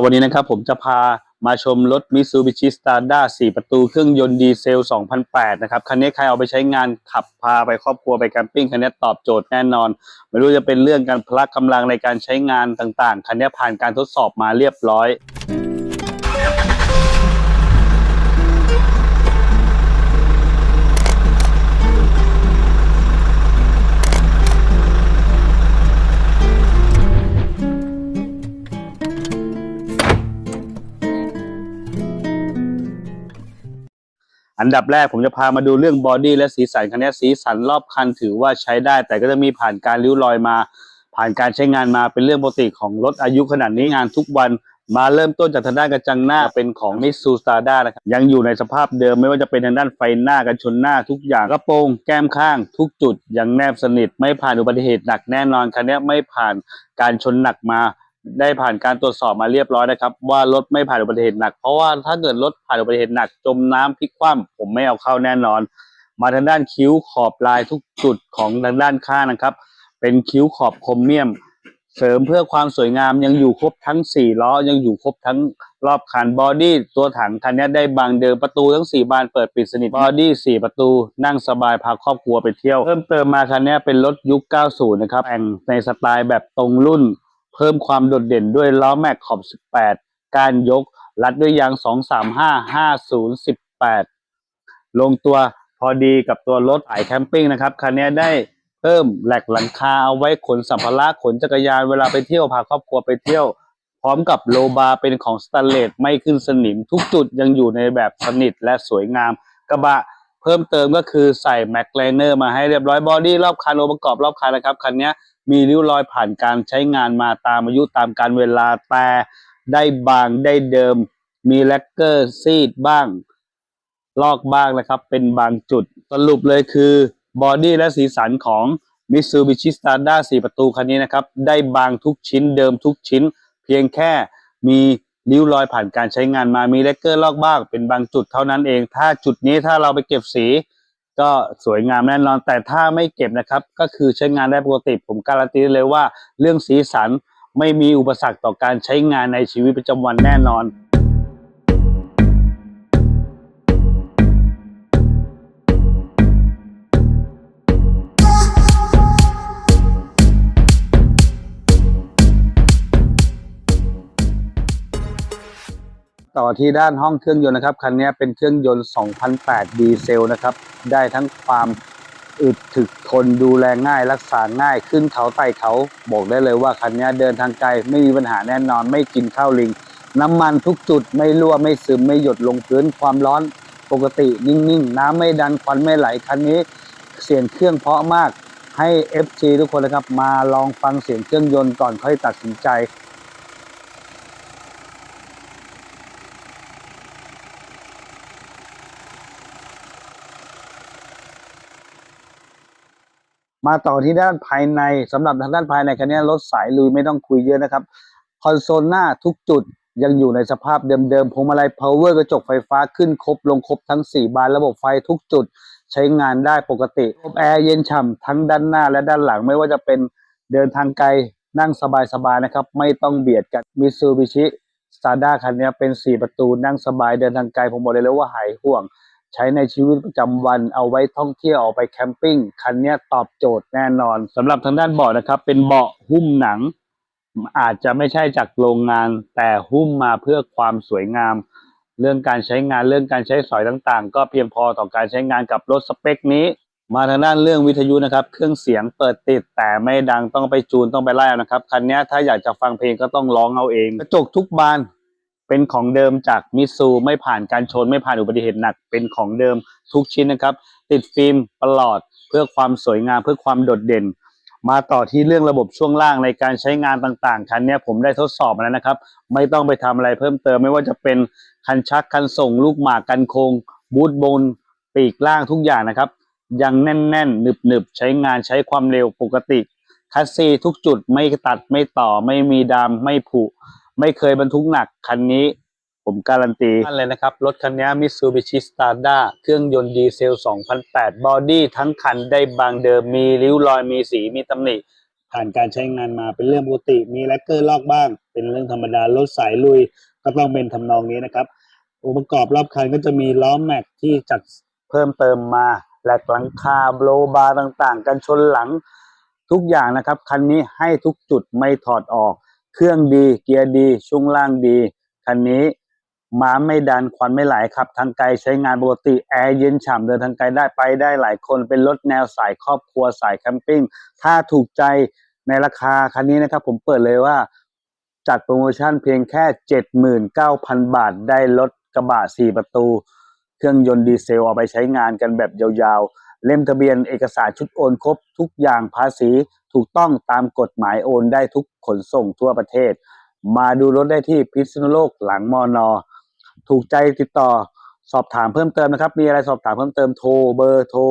วันนี้นะครับผมจะพามาชมรถ Mitsubishi Strada 4 ประตูเครื่องยนต์ดีเซล 2008 นะครับ คันนี้ใครเอาไปใช้งานขับพาไปครอบครัวไปแคมปิ้งคันนี้ตอบโจทย์แน่นอน ไม่รู้จะเป็นเรื่องการพละกำลังในการใช้งานต่างๆ คันนี้ผ่านการทดสอบมาเรียบร้อย อันดับแรกผมจะพามาดูเรื่องบอดี้และสีสันคันนี้สีสันรอบคันถือว่าใช้ได้ แต่ก็จะมีผ่านการริ้วรอยมา ผ่านการใช้งานมาเป็นเรื่องปกติของรถอายุขนาดนี้งานทุกวันมาเริ่มต้นจากทางด้านกระจังหน้าเป็นของมิสูสตาร์ด้านะครับยังอยู่ในสภาพเดิมไม่ว่าจะเป็นทางด้านไฟหน้ากันชนหน้าทุกอย่างกระโปรงแก้มข้าง ทุกจุดยังแนบสนิท ไม่ผ่านอุบัติเหตุหนักแน่นอนคันนี้ไม่ผ่านการชนหนักมา ได้ผ่านการตรวจสอบมาเรียบร้อยนะครับ ว่ารถไม่ผ่านอุบัติเหตุหนัก เพราะว่าถ้าเกิดรถผ่านอุบัติเหตุหนัก จมน้ำพลิกคว่ำผมไม่เอาเข้าแน่นอน มาทางด้านคิ้วขอบลายทุกจุดของทางด้านข้างนะครับ เป็นคิ้วขอบคมเมียม เสริมเพื่อความสวยงามยังอยู่ครบทั้ง4ล้อยังอยู่ครบทั้งรอบคันบอดี้ตัวถังคันนี้ได้บางเดิมประตูทั้ง 4 บานเปิดปิดสนิทบอดี้4ประตู นั่งสบายพาครอบครัวไปเที่ยว เพิ่มเติมมาคันนี้เป็นรถยุค 90 นะครับแต่งในสไตล์แบบตรงรุ่น เพิ่มความโดดเด่นด้วยล้อแม็กขอบ 18 การยกรัดด้วยยาง 235 5018 ลงตัวพอดีกับตัวรถสายแคมปิ้งนะครับ คันนี้ได้เพิ่มแหลกหลังคาเอาไว้ขนสัมภาระขนจักรยานเวลาไปเที่ยวพาครอบครัวไปเที่ยว พร้อมกับโลบาร์เป็นของสแตนเลสไม่ขึ้นสนิมทุกจุดยังอยู่ในแบบสนิทและสวยงาม กระบะเพิ่มเติมก็คือใส่แม็กไลเนอร์มาให้เรียบร้อยบอดี้รอบคันองค์ประกอบรอบคันนะครับคันนี้ มีริ้วรอยผ่านการใช้งานมาตามอายุตามการเวลาแต่ได้บางได้เดิม มีแลกเกอร์ซีดบ้าง ลอกบ้างนะครับ เป็นบางจุด สรุปเลยคือบอดี้และสีสันของ Mitsubishi Strada 4ประตูคันนี้นะครับ ได้บางทุกชิ้นเดิมทุกชิ้น เพียงแค่มีริ้วรอยผ่านการใช้งานมามีแลกเกอร์ลอกบ้าง เป็นบางจุดเท่านั้นเอง ถ้าจุดนี้ถ้าเราไปเก็บสี ก็สวยงามแน่นอน แต่ถ้าไม่เก็บนะครับ ก็คือใช้งานได้ปกติ ผมการันตีได้เลยว่า เรื่องสีสันไม่มีอุปสรรคต่อการใช้งานในชีวิตประจำวันแน่นอน ต่อที่ด้านห้องเครื่องยนต์นะครับ คันนี้เป็นเครื่องยนต์ 2008 ดีเซลนะครับ ได้ทั้งความอึดถึกทนดูแลง่ายรักษาง่ายขึ้นเขาไต่เขาบอกได้เลยว่าคันนี้เดินทางไกลไม่มีปัญหาแน่นอน ไม่กินข้าวลิง น้ำมันทุกจุดไม่รั่วไม่ซึมไม่หยดลงพื้นความร้อนปกตินิ่งๆ น้ำไม่ดันควันไม่ไหลคันนี้ เสียงเครื่องเพาะมากให้ FC ทุกคนนะครับมาลองฟังเสียงเครื่องยนต์ก่อนค่อยตัดสินใจ มาต่อที่ด้านภายในสำหรับทางด้านภายในคันนี้รถสายลุยไม่ต้องคุยเยอะนะครับคอนโซลหน้าทุกจุดยังอยู่ในสภาพเดิมๆพวงมาลัย power กระจกไฟฟ้าขึ้นครบลงครบทั้ง 4 บานระบบไฟทุกจุดใช้งานได้ปกติแอร์เย็นฉ่ำทั้งด้านหน้าและด้านหลังไม่ว่าจะเป็นเดินทางไกลนั่งสบายๆนะครับ ไม่ต้องเบียดกันมิซูบิชิสตาร์ด้าคันนี้เป็น 4 ประตูนั่งสบายเดินทางไกลผมบอกเลยเลยว่าหายห่วง ใช้ในชีวิตประจำวันเอาไว้ท่องเที่ยวออกไปแคมปิ้งคันนี้ตอบโจทย์แน่นอนสำหรับทางด้านเบาะนะครับ เป็นเบาะหุ้มหนัง อาจจะไม่ใช่จากโรงงาน แต่หุ้มมาเพื่อความสวยงาม เรื่องการใช้งานเรื่องการใช้สอยต่างๆ ก็เพียงพอต่อการใช้งานกับรถสเปคนี้ มาทางด้านเรื่องวิทยุนะครับ เครื่องเสียงเปิดติดแต่ไม่ดังต้องไปจูนต้องไปไล่นะครับคันนี้ถ้าอยากจะฟังเพลงก็ต้องร้องเอาเอง กระจกทุกบาน เป็นของเดิมจากมิซูไม่ผ่านการชนไม่ผ่านอุบัติเหตุหนัก เป็นของเดิมทุกชิ้นนะครับ ติดฟิล์มตลอดเพื่อความสวยงามเพื่อความโดดเด่น มาต่อที่เรื่องระบบช่วงล่างในการใช้งานต่างๆ คันนี้ผมได้ทดสอบมาแล้วนะครับ ไม่ต้องไปทำอะไรเพิ่มเติม ไม่ว่าจะเป็นคันชักคันส่ง ลูกหมากกันโคงบูทบนปีกล่างทุกอย่างนะครับ ยังแน่นๆหนึบๆใช้งานใช้ความเร็วปกติคัสซีทุกจุดไม่ตัดไม่ต่อไม่มีดามไม่ผุ ไม่เคยบรรทุกหนักคันนี้ ผมการันตีนั่นเลยนะครับ รถคันนี้ Mitsubishi Strada เครื่องยนต์ดีเซล 2008 บอดี้ทั้งคันได้บางเดิมมีริ้วรอยมีสีมีตำหนิผ่านการใช้งานมาเป็นเรื่องปกติ มีแลกเกอร์ลอกบ้าง เป็นเรื่องธรรมดารถสายลุยก็ต้องเป็นทำนองนี้นะครับองค์ประกอบรอบคันก็จะมีล้อแม็กที่จัดเพิ่มเติมมาแหลกหลังคาโบลบาร์ต่างๆ กันชนหลังทุกอย่างนะครับ คันนี้ให้ทุกจุดไม่ถอดออก เครื่องดี เกียร์ดี ช่วงล่างดี คันนี้ม้าไม่ดันควันไม่ไหลครับ ทางไกลใช้งานปกติแอร์เย็นฉ่ำเดินทางไกลได้ไปได้หลายคนเป็นรถแนวสายครอบครัวสายแคมปิ้ง ถ้าถูกใจในราคาคันนี้นะครับผมเปิดเลยว่า จัดโปรโมชั่นเพียงแค่ 79,000 บาทได้รถกระบะ 4 ประตู เครื่องยนต์ดีเซลเอาไปใช้งานกันแบบยาวๆ เล่มทะเบียนเอกสารชุดโอนครบทุกอย่างภาษี ถูกต้องตามกฎหมายโอนได้ทุกขนส่งทั่วประเทศ มาดูรถได้ที่พิษณุโลกหลังมอนอถูกใจติดต่อสอบถามเพิ่มเติมนะครับ มีอะไรสอบถามเพิ่มเติมโทรเบอร์โทร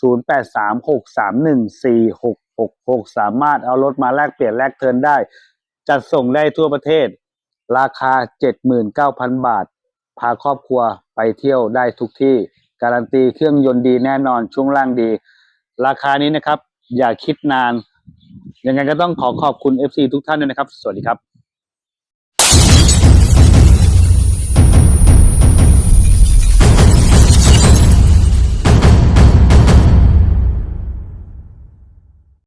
0836314666 สามารถเอารถมาแลกเปลี่ยนแลกเทินได้ จัดส่งได้ทั่วประเทศ ราคา 79,000 บาท พาครอบครัวไปเที่ยวได้ทุกที่ การันตีเครื่องยนต์ดีแน่นอนช่วงล่างดี ราคานี้นะครับ อย่าคิดนาน ยังไงก็ต้องขอขอบคุณ FC ทุกท่านด้วยนะครับ สวัสดีครับ